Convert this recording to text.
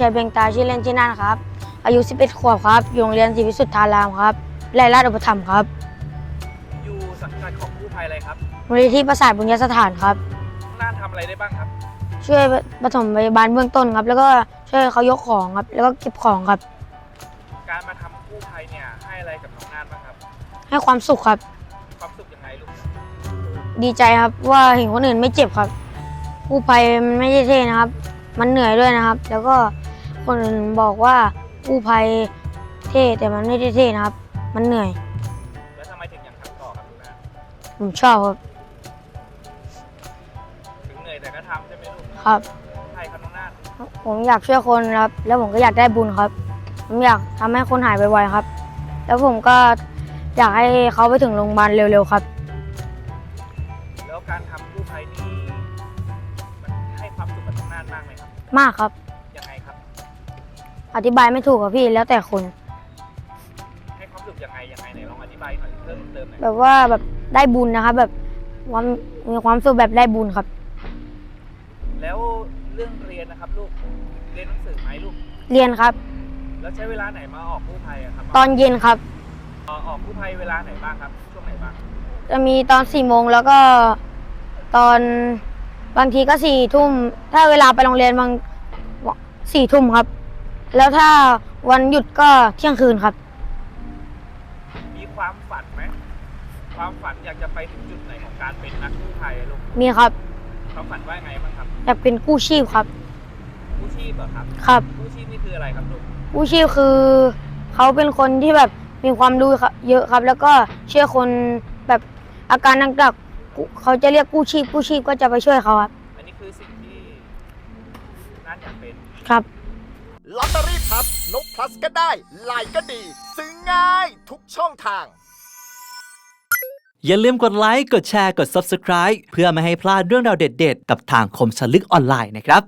ชัยเบงตาชื่อเล่นชื่อนันครับ อายุ 11 ขวบครับอยู่โรงเรียนศรีวิสุทธารามครับไร่ราชอุปถัมภ์ครับอยู่สังกัดของกู้ภัยอะไรครับมูลนิธิประสาทบุญญสถานครับน้องน่านทำอะไรได้บ้างครับ ช่วยปฐมพยาบาลเบื้องต้นครับ แล้วก็ช่วยเขายกของครับ แล้วก็เก็บของครับ การมาทำกู้ภัยเนี่ยให้อะไรกับน้องน่านบ้างครับ ให้ความสุขครับ ความสุขยังไงลูกดีใจครับว่าเห็นคนอื่นไม่เจ็บครับกู้ภัยมันไม่ใช่เท่นะครับ มันเหนื่อยด้วยนะครับ แล้วก็ คนอื่นบอกว่ากู้ภัยเท่แต่มันไม่ได้เท่นะครับ มันเหนื่อย แล้วทำไมถึงอยากทำต่อครับน้องน่านผมชอบครับ ถึงเหนื่อยแต่ก็ทำใช่ไหมลูกครับ ใช่ครับน้องน่านผมอยากช่วยคนครับ แล้วผมก็อยากได้บุญครับ ผมอยากทำให้คนหายไวๆครับ แล้วผมก็อยากให้เขาไปถึงโรงพยาบาลเร็วๆครับ แล้วการทำกู้ภัยนี่มันให้ความสุขกับน้องน่านมากไหมครับ มากครับยังไงครับ อธิบายไม่ถูกครับพี่แล้วแต่คนให้ความสุขยังไงยังไงไหนลองอธิบายหน่อยเพิ่มเติมหน่อยแบบว่าแบบได้บุญนะครับ แบบความมีความสุขแบบได้บุญครับ แล้วเรื่องเรียนนะครับลูกเรียนหนังสือไหมลูก เรียนครับ แล้วใช้เวลาไหนมาออกกู้ภัยอะครับตอนเย็นครับ ออกออกกู้ภัยเวลาไหนบ้างครับ ช่วงไหนบ้างจะมีตอนสี่โมงแล้วก็ตอนบางทีก็สี่ทุ่มถ้าเวลาไปโรงเรียนบางสี่ทุ่มครับ แล้วถ้าวันหยุดก็เที่ยงคืนครับ มีความฝันไหมความฝันอยากจะไปถึงจุดไหนของการเป็นนักกู้ภัยอะลูกมีครับความฝันว่าไงบ้างครับอยากเป็นกู้ชีพครับ กู้ชีพเหรอครับครับกู้ชีพนี่คืออะไรครับลูกกู้ชีพคือเขาเป็นคนที่แบบมีความรู้ครับเยอะครับ แล้วก็ช่วยคนแบบอาการหนักๆเขาจะเรียกกู้ชีพกู้ชีพก็จะไปช่วยเขาครับ อันนี้คือสิ่งที่น่านอยากเป็นครับ ลอตเตอรี่พับนกพลัสก็ได้ไลน์ก็ดี ซื้อง่ายทุกช่องทาง อย่าลืมกดไลค์ กดแชร์ กด Subscribe เพื่อไม่ให้พลาดเรื่องราวเด็ดๆ กับทางคมสลึกออนไลน์นะครับ